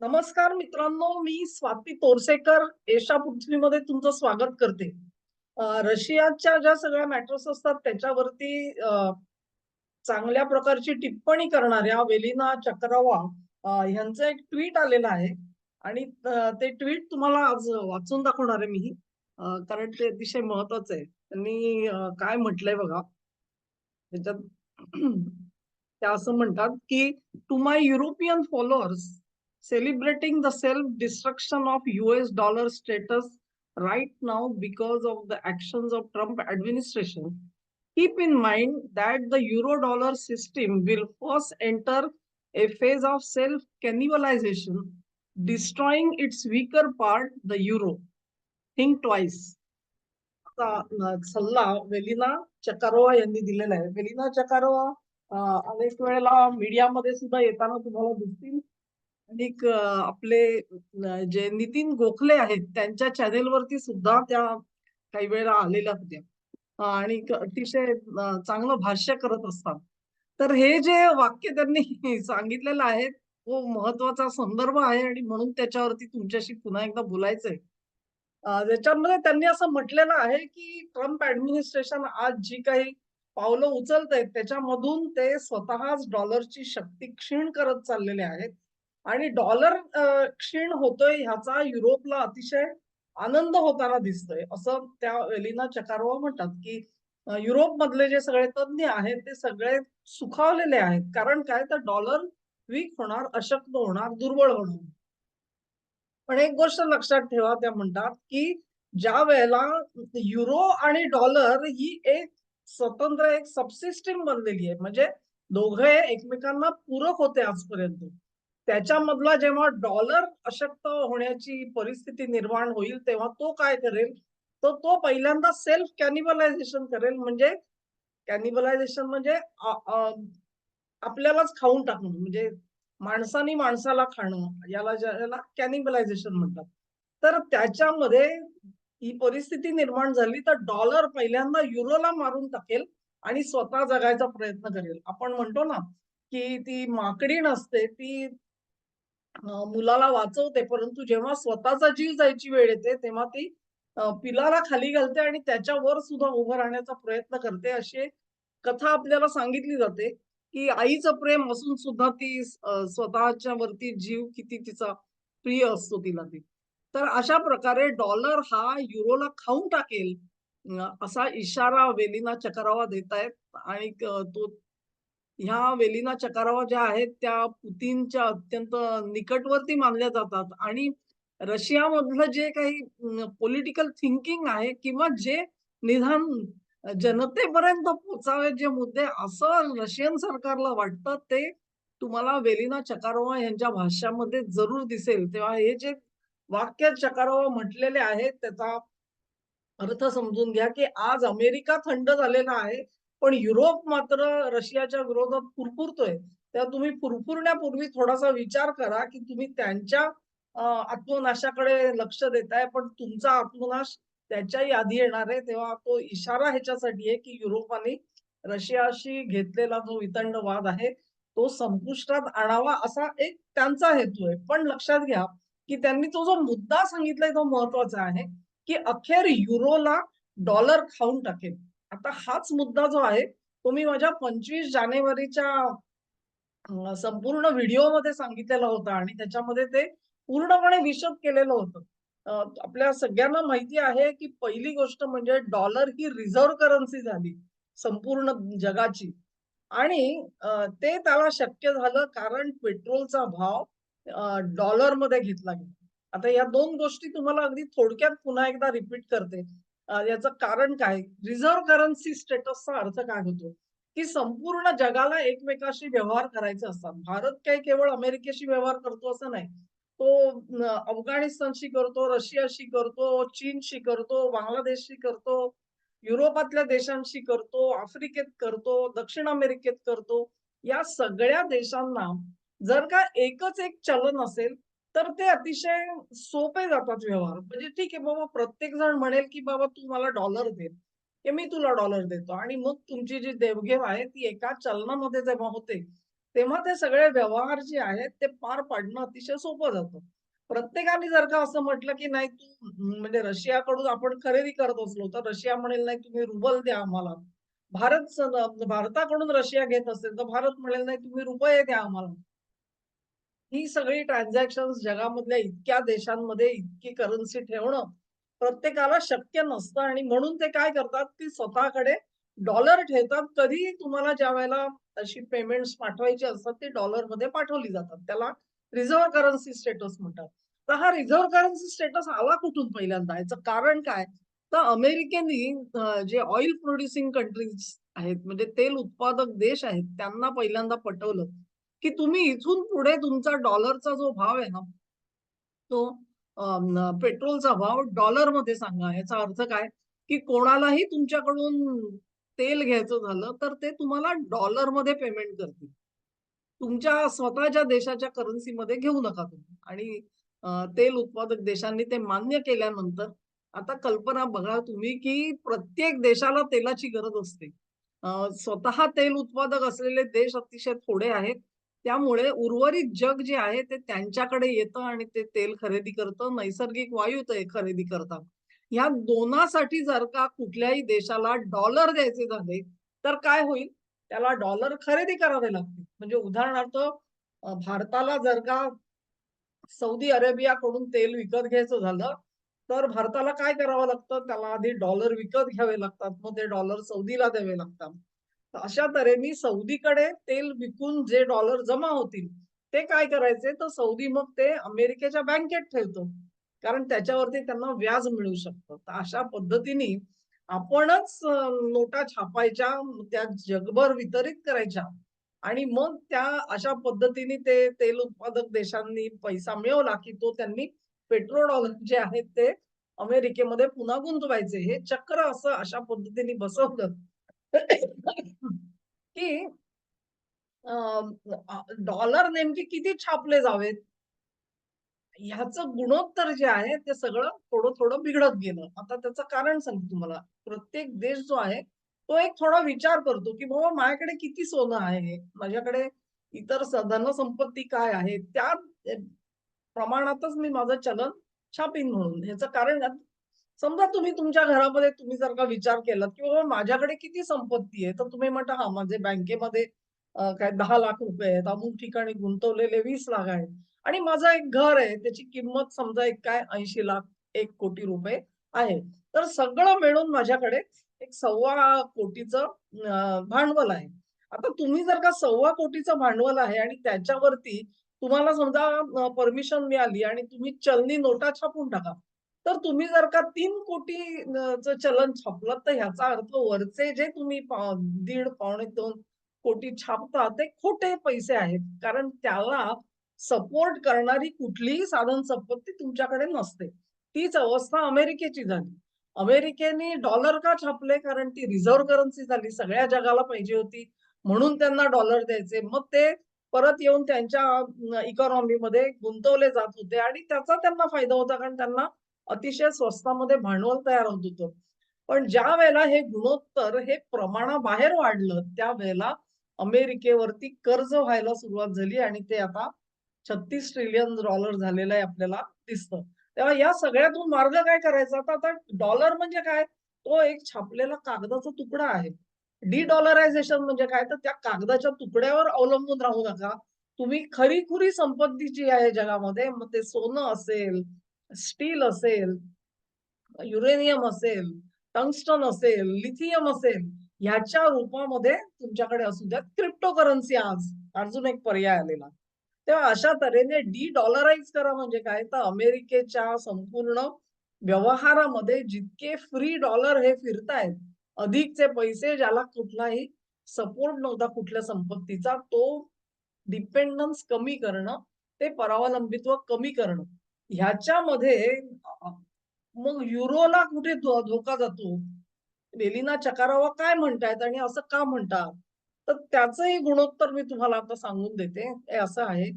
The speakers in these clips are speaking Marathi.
नमस्कार मित्रांनो मी स्वाती तोरसेकर एशा पृथ्वीमध्ये तुमचं स्वागत करते. रशियाच्या ज्या सगळ्या मॅटर्स असतात त्याच्यावरती चांगल्या प्रकारची टिप्पणी करणाऱ्या वेलिना चक्रवा यांचं ह्यांचं एक ट्विट आलेलं आहे. आणि ते ट्विट तुम्हाला आज वाचून दाखवणार आहे मी कारण ते अतिशय महत्वाचं आहे. त्यांनी काय म्हटलंय बघा. त्याच्यात त्या असं म्हणतात की to my European followers celebrating the self-destruction of US dollar status right now because of the actions of Trump administration. Keep in mind that the euro-dollar system will first enter a phase of self-cannibalization, destroying its weaker part, the euro. Think twice. असा अ, सल्ला वेलिना चकारोवा यांनी दिलेला आहे वेलिना चकारोवा अ, अनेक वेळेला मीडियामध्ये सुद्धा येताना तुम्हाला दिसतील आणि आपले जे नितीन गोखले आहेत त्यांच्या चॅनेलवरती सुद्धा त्या काही वेळेला आलेल्या होत्या. आणि अतिशय चांगलं भाष्य करत असतात. तर हे जे वाक्य त्यांनी सांगितलेलं आहे तो महत्त्वाचा संदर्भ आहे आणि म्हणून त्याच्यावरती तुमच्याशी पुन्हा एकदा बोलायचंय. त्याच्यामध्ये त्यांनी असं म्हटलेलं आहे की ट्रम्प ऍडमिनिस्ट्रेशन आज जी काही पावलं उचलत आहेत त्याच्यामधून ते स्वतःच डॉलरची शक्ती क्षीण करत चाललेले आहेत. आणि डॉलर क्षीण होतोय ह्याचा युरोपला अतिशय आनंद होताना दिसतोय. असं त्या एलिना चकारोवा म्हणतात की युरोप युरोपमधले जे सगळे तज्ञ आहेत ते सगळे सुखावलेले आहेत. कारण काय? तर डॉलर वीक होणार अशक्त होणार दुर्बळ होणार. पण एक गोष्ट लक्षात ठेवा त्या म्हणतात की ज्या वेळेला युरो आणि डॉलर ही एक स्वतंत्र एक सबसिस्टीम बनलेली आहे. म्हणजे दोघे एकमेकांना पूरक होते आजपर्यंत. त्याच्यामधला जेव्हा डॉलर अशक्त होण्याची परिस्थिती निर्माण होईल तेव्हा तो काय करेल? तर तो पहिल्यांदा सेल्फ कॅनिबलायझेशन करेल. म्हणजे कॅनिबलायझेशन म्हणजे आपल्यालाच खाऊन टाकणं. म्हणजे माणसानी माणसाला खाणं याला ज्याला कॅनिबलायझेशन म्हणतात. तर त्याच्यामध्ये ही परिस्थिती निर्माण झाली तर डॉलर पहिल्यांदा युरोला मारून टाकेल आणि स्वतः जगायचा प्रयत्न करेल. आपण म्हणतो ना की ती माकडी नसते ती मुलाला वाचवते परंतु जेव्हा स्वतःचा जीव जायची वेळ येते तेव्हा ती पिलाला खाली घालते आणि त्याच्यावर सुद्धा उभं राहण्याचा प्रयत्न करते. अशी कथा आपल्याला सांगितली जाते की आईचं प्रेम असून सुद्धा ती स्वतःच्या वरती जीव किती तिचा प्रिय असतो तिला ती. तर अशा प्रकारे डॉलर हा युरोला खाऊन टाकेल असा इशारा वेलिना चकरावा देत आहेत आणि तो ह्या वेलिना चकारावा ज्या आहेत त्या पुतीनच्या अत्यंत निकटवर्ती मानल्या जातात. आणि रशियामधलं जे काही पॉलिटिकल थिंकिंग आहे किंवा जे निधान जनतेपर्यंत पोचावे जे मुद्दे असं रशियन सरकारला वाटतं ते तुम्हाला वेलिना चकारोवा यांच्या भाष्यामध्ये जरूर दिसेल. तेव्हा हे जे वाक्य चकारोवा म्हटलेले आहेत त्याचा अर्थ समजून घ्या की आज अमेरिका थंड झालेला आहे पण युरोप मात्र रशियाच्या विरोधात पुरपुरतोय. तेव्हा तुम्ही पुरपुरण्यापूर्वी थोडासा विचार करा की तुम्ही त्यांच्या आत्मनाशाकडे लक्ष देताय पण तुमचा आत्मनाश त्याच्याही आधी येणार आहे. तेव्हा तो इशारा ह्याच्यासाठी आहे की युरोपाने रशियाशी घेतलेला जो वितंड वाद आहे तो संपुष्टात आणावा असा एक त्यांचा हेतू आहे. पण लक्षात घ्या की त्यांनी तो जो मुद्दा सांगितलाय तो महत्त्वाचा आहे की अखेर युरोला डॉलर खाऊन टाकेल. आता हाच मुद्दा जो आहे तो मी माझ्या पंचवीस जानेवारीच्या संपूर्ण व्हिडिओमध्ये सांगितलेला होता आणि त्याच्यामध्ये ते पूर्णपणे विशद केलेलं होतं. आपल्या सगळ्यांना माहिती आहे की पहिली गोष्ट म्हणजे डॉलर ही रिझर्व्ह करन्सी झाली संपूर्ण जगाची. आणि ते त्याला शक्य झालं कारण पेट्रोलचा भाव डॉलरमध्ये घेतला गेला. आता या दोन गोष्टी तुम्हाला अगदी थोडक्यात पुन्हा एकदा रिपीट करते. याचं कारण काय? रिझर्व्ह करन्सी स्टेटसचा अर्थ काय होतो? की संपूर्ण जगाला एकमेकाशी व्यवहार करायचे असतात. भारत काही केवळ अमेरिकेशी व्यवहार करतो असं नाही. तो अफगाणिस्तानशी करतो रशियाशी करतो चीनशी करतो बांगलादेशशी करतो युरोपातल्या देशांशी करतो आफ्रिकेत करतो दक्षिण अमेरिकेत करतो. या सगळ्या देशांना जर का एकच एक चलन असेल तर ते अतिशय सोपे जातात व्यवहार म्हणजे ठीक आहे बाबा प्रत्येक जण म्हणेल की बाबा तू मला डॉलर दे की मी तुला डॉलर देतो आणि मग तुमची जी देवघेव आहे ती एका चलनामध्ये जेव्हा होते तेव्हा ते सगळे व्यवहार जे आहेत ते पार पाडणं अतिशय सोपं जातं. प्रत्येकाने जर का असं म्हटलं, की नाही तू म्हणजे रशियाकडून आपण खरेदी करत असलो, तर रशिया म्हणेल, "नाही तुम्ही रुबल द्या आम्हाला." भारत भारताकडून रशिया घेत असेल, तर भारत म्हणेल, "नाही तुम्ही रुपये द्या आम्हाला." ही सगळी ट्रान्झॅक्शन जगामधल्या इतक्या देशांमध्ये इतकी करन्सी ठेवणं प्रत्येकाला शक्य नसतं आणि म्हणून ते काय करतात, की स्वतःकडे डॉलर ठेवतात. कधीही तुम्हाला ज्या वेळेला अशी पेमेंट्स पाठवायची असतात, ती डॉलरमध्ये पाठवली जातात. त्याला रिझर्व्ह करन्सी स्टेटस म्हणतात. तर हा रिझर्व्ह करन्सी स्टेटस आला कुठून पहिल्यांदा? याचं कारण काय? तर अमेरिकेनी जे ऑइल प्रोड्युसिंग कंट्रीज आहेत, म्हणजे तेल उत्पादक देश आहेत, त्यांना पहिल्यांदा पटवलं, की तुम्ही इथून पुढे तुमचा डॉलरचा जो भाव आहे ना, तो पेट्रोलचा भाव डॉलरमध्ये सांगा. याचा अर्थ काय? की कोणालाही तुमच्याकडून तेल घ्यायचं झालं, तर ते तुम्हाला डॉलरमध्ये पेमेंट करतील. तुमच्या स्वतःच्या देशाच्या करन्सीमध्ये घेऊ नका तुम्ही. आणि तेल उत्पादक देशांनी ते मान्य केल्यानंतर आता कल्पना बघा तुम्ही, की प्रत्येक देशाला तेलाची गरज असते. स्वतः तेल उत्पादक असलेले देश अतिशय थोडे आहेत. त्यामुळे उर्वरित जग जे आहे ते त्यांच्याकडे येतं आणि ते तेल खरेदी करतं. नैसर्गिक वायू ते खरेदी करतात. ह्या दोनासाठी जर का कुठल्याही देशाला डॉलर द्यायचे झाले, तर काय होईल? त्याला डॉलर खरेदी करावे लागतील. म्हणजे उदाहरणार्थ भारताला जर का सौदी अरेबियाकडून तेल विकत घ्यायचं झालं, तर भारताला काय करावं लागतं? त्याला आधी डॉलर विकत घ्यावे लागतात. मग ते डॉलर सौदीला द्यावे लागतात. अशा तऱ्हेने सौदीकडे तेल विकून जे डॉलर जमा होतील, ते काय करायचे? तर सौदी मग ते अमेरिकेच्या बँकेत ठेवतो. कारण त्याच्यावरती त्यांना व्याज मिळू शकतं. तर अशा पद्धतीने आपणच नोटा छापायच्या, त्या जगभर वितरित करायच्या आणि मग त्या अशा पद्धतीने ते तेल उत्पादक देशांनी पैसा मिळवला, की तो त्यांनी पेट्रोल डॉलर जे आहेत ते अमेरिकेमध्ये पुन्हा गुंतवायचे. हे चक्र असं अशा पद्धतीने बसवलं, की डॉलर नेमके किती छापले जावेत? ह्याच गुणोत्तर जे आहे ते सगळं थोडं-थोडं बिघडत गेलं. आता त्याचं कारण सांगतो तुम्हाला. प्रत्येक देश जो आहे, तो एक थोडा विचार करतो, की बाबा माझ्याकडे किती सोनं आहे? माझ्याकडे इतर धनसंपत्ती काय आहे? त्या प्रमाणातच मी माझं चलन छापीन म्हणून. ह्याचं कारण समजा तुम्ही तुमच्या घरामध्ये तुम्ही जर का विचार केलात, की बाबा माझ्याकडे किती संपत्ती आहे? तर तुम्ही म्हणता, हा माझे बँकेमध्ये काय दहा लाख रुपये आहेत, अमुक ठिकाणी गुंतवलेले वीस लाख आहेत आणि माझं एक घर आहे, त्याची किंमत समजा एक काय ऐंशी लाख एक कोटी रुपये आहे. तर सगळं मिळून माझ्याकडे एक सव्वा कोटीचं भांडवल आहे." आता तुम्ही जर का सव्वा कोटीचं भांडवल आहे आणि त्याच्यावरती तुम्हाला समजा परमिशन मिळाली आणि तुम्ही चलनी नोटा छापून टाका. तर तुम्ही जर का तीन कोटी चलन छापलं, तर ह्याचा अर्थ वरचे जे तुम्ही दीड पावणे दोन कोटी छापता, ते खोटे पैसे आहेत. कारण त्याला सपोर्ट करणारी कुठलीही साधन संपत्ती तुमच्याकडे नसते. तीच अवस्था अमेरिकेची झाली. अमेरिकेने डॉलर का छापले? कारण ती रिझर्व्ह करन्सी झाली. सगळ्या जगाला पाहिजे होती. म्हणून त्यांना डॉलर द्यायचे. मग ते परत येऊन त्यांच्या इकॉनॉमीमध्ये गुंतवले जात होते आणि त्याचा त्यांना फायदा होता. कारण त्यांना अतिशय स्वस्तामध्ये भांडवल तयार होत होतं. पण ज्या वेळेला हे गुणोत्तर हे प्रमाणाबाहेर वाढलं, त्यावेळेला अमेरिकेवरती कर्ज व्हायला सुरुवात झाली आणि ते आता 36 ट्रिलियन डॉलर झालेलं आहे आपल्याला दिसतं. तेव्हा या सगळ्यातून मार्ग काय करायचा? तर आता डॉलर म्हणजे काय? तो एक छापलेला कागदाचा तुकडा आहे. डी-डॉलरायझेशन म्हणजे काय? तर त्या कागदाच्या तुकड्यावर अवलंबून राहू नका. तुम्ही खरी-खुरी संपत्ती जी आहे जगामध्ये, मग ते सोनं असेल, स्टील असेल, युरेनियम असेल, टंगस्टन असेल, लिथियम असेल, ह्याच्या रूपामध्ये तुमच्याकडे असू द्यात. क्रिप्टोकरन्सी आज, अजून एक पर्याय आलेला. तेव्हा अशा तऱ्हेने डी डॉलराईज करा म्हणजे काय? तर अमेरिकेच्या संपूर्ण व्यवहारामध्ये जितके फ्री डॉलर हे फिरतायत, अधिकचे पैसे ज्याला कुठलाही सपोर्ट नव्हता कुठल्या संपत्तीचा, तो डिपेंडन्स कमी करणं, ते परावलंबित्व कमी करणं. ह्याच्यामध्ये मग युरोला कुठे धोका जातो? एलिना चकारावा काय म्हणतायत आणि असं का म्हणतात? तर त्याचंही गुणोत्तर मी तुम्हाला आता सांगून देते. हे असं आहे,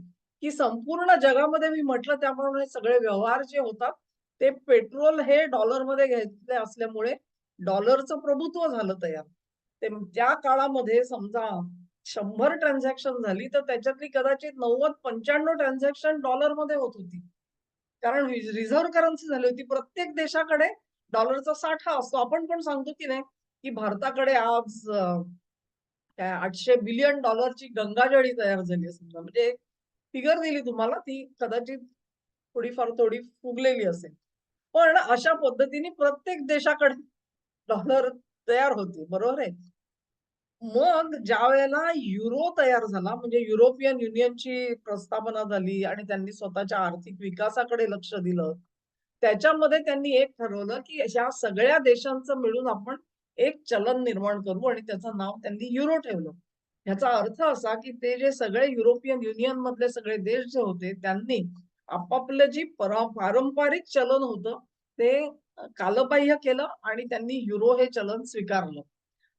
की संपूर्ण जगामध्ये मी म्हटलं त्याप्रमाणे सगळे व्यवहार जे होतात, ते पेट्रोल हे डॉलरमध्ये घेतले असल्यामुळे डॉलरचं प्रभुत्व झालं तयार. ते त्या काळामध्ये समजा शंभर ट्रान्झॅक्शन झाली, तर त्याच्यातली कदाचित 90-95 ट्रान्झॅक्शन डॉलरमध्ये होत होती. कारण रिझर्व्ह करन्सी झाली होती. प्रत्येक देशाकडे डॉलरचा साठा असतो. आपण पण सांगतो की नाही, की भारताकडे आज अ, काय 800 बिलियन डॉलरची गंगाजळी तयार झाली आहे समजा. म्हणजे फिगर दिली तुम्हाला, ती कदाचित थोडीफार थोडी फुगलेली असेल. पण अशा पद्धतीने प्रत्येक देशाकडे डॉलर तयार होते. बरोबर आहे? मग ज्यावेळेला युरो तयार झाला, म्हणजे युरोपियन युनियनची प्रस्थापना झाली आणि त्यांनी स्वतःच्या आर्थिक विकासाकडे लक्ष दिलं. त्याच्यामध्ये त्यांनी एक ठरवलं, की ह्या सगळ्या देशांचं मिळून आपण एक चलन निर्माण करू आणि त्याचं नाव त्यांनी युरो ठेवलं. ह्याचा अर्थ असा, की ते जे सगळे युरोपियन युनियन मधले सगळे देश जे होते, त्यांनी आपापलं जी पारंपरिक चलन होतं, ते कालबाह्य केलं आणि त्यांनी युरो हे चलन स्वीकारलं.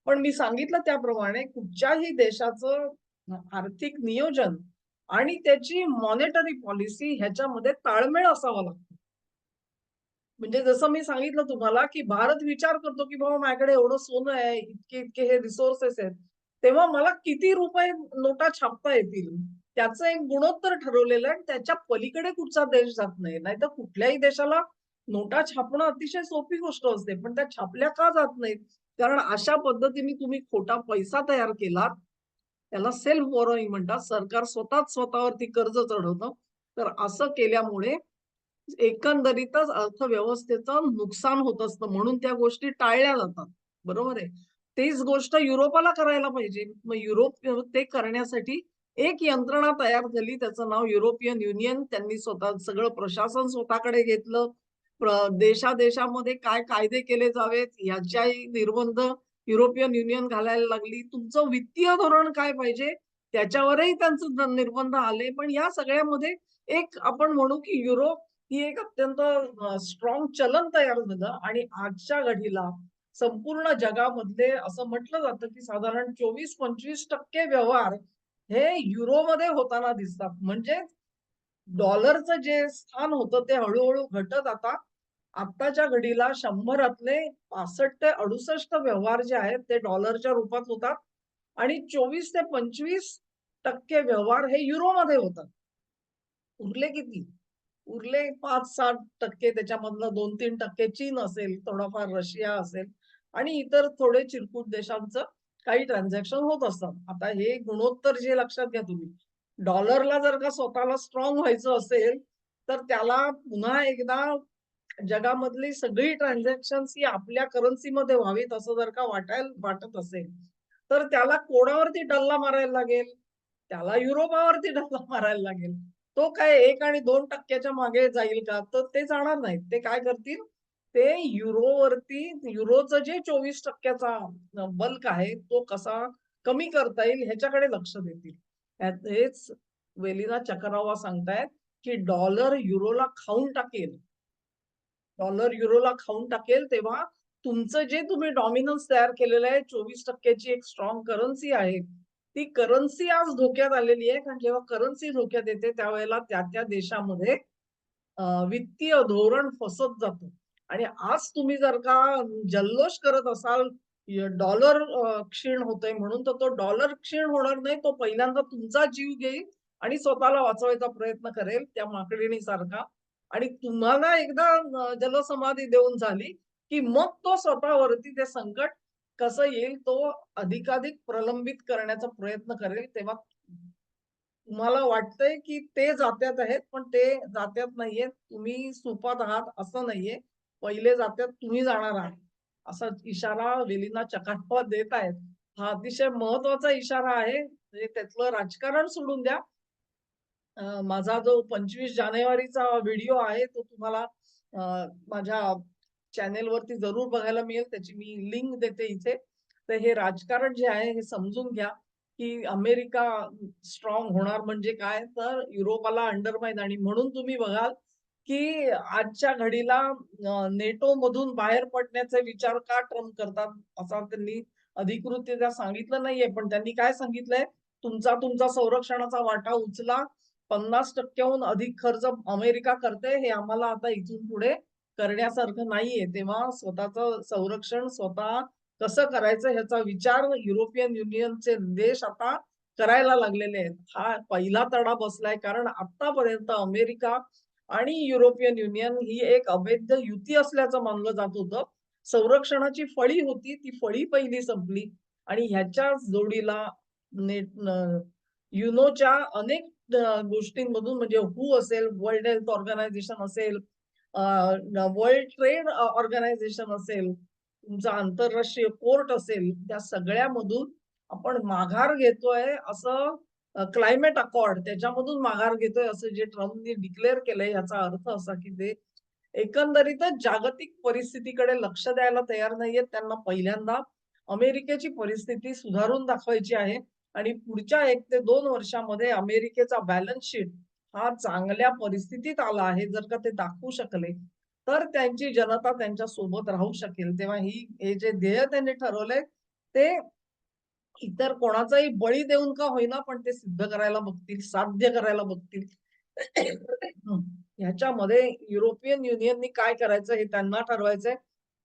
पण मी सांगितलं त्याप्रमाणे कुठच्याही देशाचं आर्थिक नियोजन आणि त्याची मॉनिटरी पॉलिसी ह्याच्यामध्ये ताळमेळ असावा लागतो. म्हणजे जसं मी सांगितलं तुम्हाला, की भारत विचार करतो, की बाबा माझ्याकडे एवढं सोनं आहे, इतके-इतके हे रिसोर्सेस आहेत. तेव्हा मला किती रुपये नोटा छापता येतील? त्याचं एक गुणोत्तर ठरवलेलं आहे आणि त्याच्या पलीकडे कुठचा देश जात नाही. नाहीतर कुठल्याही देशाला नोटा छापणं अतिशय सोपी गोष्ट असते. पण त्या छापल्या का जात नाहीत? कारण अशा पद्धतीने तुम्ही खोटा पैसा तयार केला त्याला सेल्फ बोरोईंग म्हणतात. सरकार स्वतःच स्वतःवरती कर्ज चढवतं. तर असं केल्यामुळे एकंदरीतच अर्थव्यवस्थेचं नुकसान होत असतं. म्हणून त्या गोष्टी टाळल्या जातात. बरोबर आहे. तीच गोष्ट युरोपाला करायला पाहिजे. मग युरोप ते करण्यासाठी एक यंत्रणा तयार झाली. त्याचं नाव युरोपियन युनियन. त्यांनी स्वतः सगळं प्रशासन स्वतःकडे घेतलं. देशादेशामध्ये काय कायदे केले जावेत याच्याही निर्बंध युरोपियन युनियन घालायला लागली. तुमचं वित्तीय धोरण काय पाहिजे त्याच्यावरही त्यांचं निर्बंध आले. पण या सगळ्यामध्ये एक आपण म्हणू की युरोप ही एक अत्यंत स्ट्रॉंग चलन तयार झालं आणि आजच्या घडीला संपूर्ण जगामधले असं म्हटलं जातं, की साधारण 24-25% व्यवहार हे युरोमध्ये होताना दिसतात. म्हणजे डॉलरचं जे स्थान होतं ते हळूहळू घटत आता आत्ताच्या घडीला 100रातले 65 ते 68 व्यवहार जे आहेत ते डॉलरच्या रूपात होतात आणि 24 ते 25% व्यवहार हे युरोमध्ये होतात. उरले किती? उरले 5-6% त्याच्यामधलं 2-3% चीन असेल, थोडाफार रशिया असेल आणि इतर थोडे चिरकूट देशांचं काही ट्रान्झॅक्शन होत असतात. आता हे गुणोत्तर जे लक्षात घ्या तुम्ही. डॉलरला जर का स्वतःला स्ट्रॉंग व्हायचं असेल, तर त्याला पुन्हा एकदा जगामधली सगळी ट्रान्झॅक्शन ही आपल्या करन्सीमध्ये व्हावीत असं जर का वाटायला वाटत असेल, तर त्याला कोणावरती डल्ला मारायला लागेल? त्याला युरोपावरती डल्ला मारायला लागेल. तो काय एक आणि दोन टक्क्याच्या मागे जाईल का? तर ते जाणार नाहीत. ते काय करतील? ते युरोवरती युरोचं जे चोवीस टक्क्याचा बल्क आहे, तो कसा कमी करता येईल ह्याच्याकडे लक्ष देतील. हेच वेलिना चक्रावा सांगतायत, की डॉलर युरोला खाऊन टाकेल. डॉलर युरोला खाऊन टाकेल, तेव्हा तुमचं जे तुम्ही डॉमिनन्स तयार केलेलं आहे चोवीस टक्क्याची एक स्ट्रॉंग करन्सी आहे. ती करन्सी आज धोक्यात आलेली आहे. कारण जेव्हा करन्सी धोक्यात येते त्यावेळेला त्या-त्या देशामध्ये वित्तीय धोरण फसत जातं. आणि आज तुम्ही जर का जल्लोष करत असाल, डॉलर क्षीण होतोय म्हणून, तर तो डॉलर क्षीण होणार नाही. तो पहिल्यांदा तुमचा जीव घेईल आणि स्वतःला वाचवायचा प्रयत्न करेल त्या माकडिणीसारखा. आणि तुम्हाला एकदा जलसमाधी देऊन झाली, की मग तो स्वतःवरती ते संकट कसं येईल तो अधिकाधिक प्रलंबित करण्याचा प्रयत्न करेल. तेव्हा तुम्हाला वाटतंय, की ते जात्यात आहेत, पण ते जात्यात नाहीयेत. तुम्ही सुपात आहात असं नाहीये. पहिले जात्यात तुम्ही जाणार आहात. असा इशारा वेलिना चकाटवा देत आहेत. हा अतिशय महत्त्वाचा इशारा आहे. म्हणजे त्यातलं राजकारण सोडून द्या. माझा जो 25 जानेवारीचा व्हिडिओ आहे तो तुम्हाला माझ्या चॅनेलवरती जरूर बघायला मिळेल. त्याची मी लिंक देते इथे. तर हे राजकारण जे आहे हे समजून घ्या, की अमेरिका स्ट्रॉंग होणार म्हणजे काय? तर युरोपाला अंडरमाइन आणि म्हणून तुम्ही बघाल, की आजच्या घडीला नेटो मधून बाहेर पडण्याचे विचार का ट्रम्प करतात? असा त्यांनी अधिकृतरित्या सांगितलं नाहीये. पण त्यांनी काय सांगितलंय? तुमचा तुमचा संरक्षणाचा वाटा उचला. पन्नास टक्क्याहून अधिक खर्च अमेरिका करते. हे आम्हाला आता इथून पुढे करण्यासारखं नाहीये. तेव्हा स्वतःच संरक्षण स्वतः कसं करायचं ह्याचा विचार युरोपियन युनियनचे देश आता करायला लागलेले आहेत. हा पहिला तडा बसलाय कारण आतापर्यंत अमेरिका आणि युरोपियन युनियन ही एक अवैध युती असल्याचं मानलं जात होतं. संरक्षणाची फळी होती, ती फळी पहिली संपली आणि ह्याच्याच जोडीला नेट युनोच्या अनेक गोष्टींमधून म्हणजे हू असेल, वर्ल्ड हेल्थ ऑर्गनायझेशन असेल, वर्ल्ड ट्रेड ऑर्गनायझेशन असेल, तुमचा आंतरराष्ट्रीय कोर्ट असेल, त्या सगळ्यामधून आपण माघार घेतोय असं क्लायमेट अकॉर्ड त्याच्यामधून माघार घेतोय असं जे ट्रम्पनी डिक्लेअर केलंय याचा अर्थ असा की ते एकंदरीतच जागतिक परिस्थितीकडे लक्ष द्यायला तयार नाहीयेत. त्यांना पहिल्यांदा अमेरिकेची परिस्थिती सुधारून दाखवायची आहे आणि पुढच्या एक ते दोन वर्षामध्ये अमेरिकेचा बॅलन्स शीट हा चांगल्या परिस्थितीत आला आहे. जर का ते दाखवू शकले, तर त्यांची जनता त्यांच्यासोबत राहू शकेल. तेव्हा ही हे जे ध्येय त्यांनी ठरवलंय ते इतर कोणाचाही बळी देऊन का होईना, पण ते सिद्ध करायला बघतील, साध्य करायला बघतील. ह्याच्यामध्ये युरोपियन युनियननी काय करायचं हे त्यांना ठरवायचंय.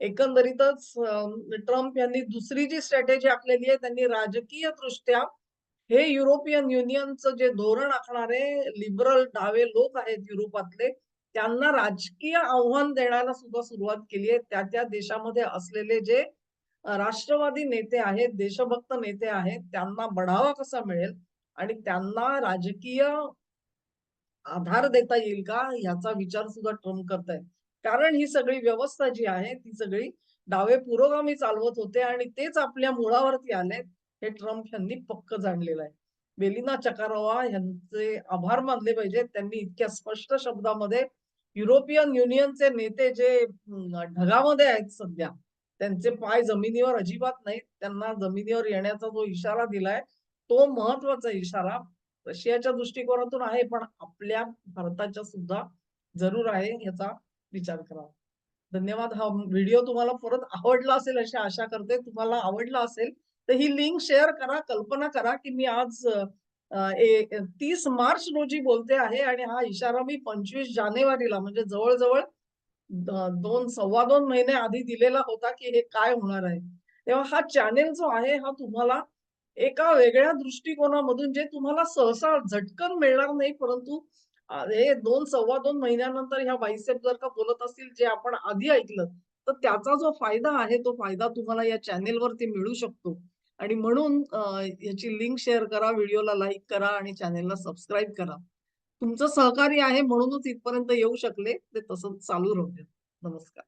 एकंदरीतच ट्रम्प यांनी दुसरी जी स्ट्रॅटेजी आखलेली आहे, त्यांनी राजकीय दृष्ट्या हे युरोपियन युनियनचं जे धोरण आखणारे लिबरल डावे लोक आहेत युरोपातले, त्यांना राजकीय आव्हान देण्याला सुद्धा सुरुवात केली आहे. त्या-त्या देशामध्ये असलेले जे राष्ट्रवादी नेते आहेत, देशभक्त नेते आहेत, त्यांना बढावा कसा मिळेल आणि त्यांना राजकीय आधार देता येईल का याचा विचार सुद्धा ट्रम्प करतायत. कारण ही सगळी व्यवस्था जी आहे ती सगळी डावे पुरोगामी चालवत होते आणि तेच आपल्या मुळावरती आलेत, हे ट्रम्प यांनी पक्क जाणलेलं आहे. बेलिना चकारोवा यांचे आभार मानले पाहिजेत. त्यांनी इतक्या स्पष्ट शब्दामध्ये युरोपियन युनियनचे नेते जे ढगामध्ये आहेत सध्या, त्यांचे पाय जमिनीवर अजिबात नाहीत. त्यांना जमिनीवर येण्याचा जो इशारा दिलाय, तो महत्त्वाचा इशारा रशियाच्या दृष्टिकोनातून आहे, पण आपल्या भारताच्या सुद्धा जरूर आहे याचा विचार करावा. धन्यवाद. हा व्हिडिओ तुम्हाला परत आवडला असेल अशी आशा करते. तुम्हाला आवडला असेल, तर ही लिंक शेअर करा. कल्पना करा, की मी आज तीस मार्च रोजी बोलते आहे आणि हा इशारा मी 25 जानेवारीला म्हणजे जवळजवळ दोन सव्वा दोन महिने आधी दिलेला होता, की हे काय होणार आहे. तेव्हा हा चॅनेल जो आहे, हा तुम्हाला एका वेगळ्या दृष्टिकोनामधून जे तुम्हाला सहसा झटकन मिळणार नाही, परंतु हे दोन सव्वा दोन महिन्यानंतर ह्या बाईसेप जर का बोलत असतील, जे आपण आधी ऐकलं, तर त्याचा जो फायदा आहे, तो फायदा तुम्हाला या चॅनेलवरती मिळू शकतो आणि म्हणून याची लिंक शेअर करा, व्हिडिओला लाईक करा आणि चॅनेलला सबस्क्राईब करा. तुमचं सहकार्य आहे म्हणूनच इथपर्यंत येऊ शकले. ते तसंच चालू राहू नमस्कार.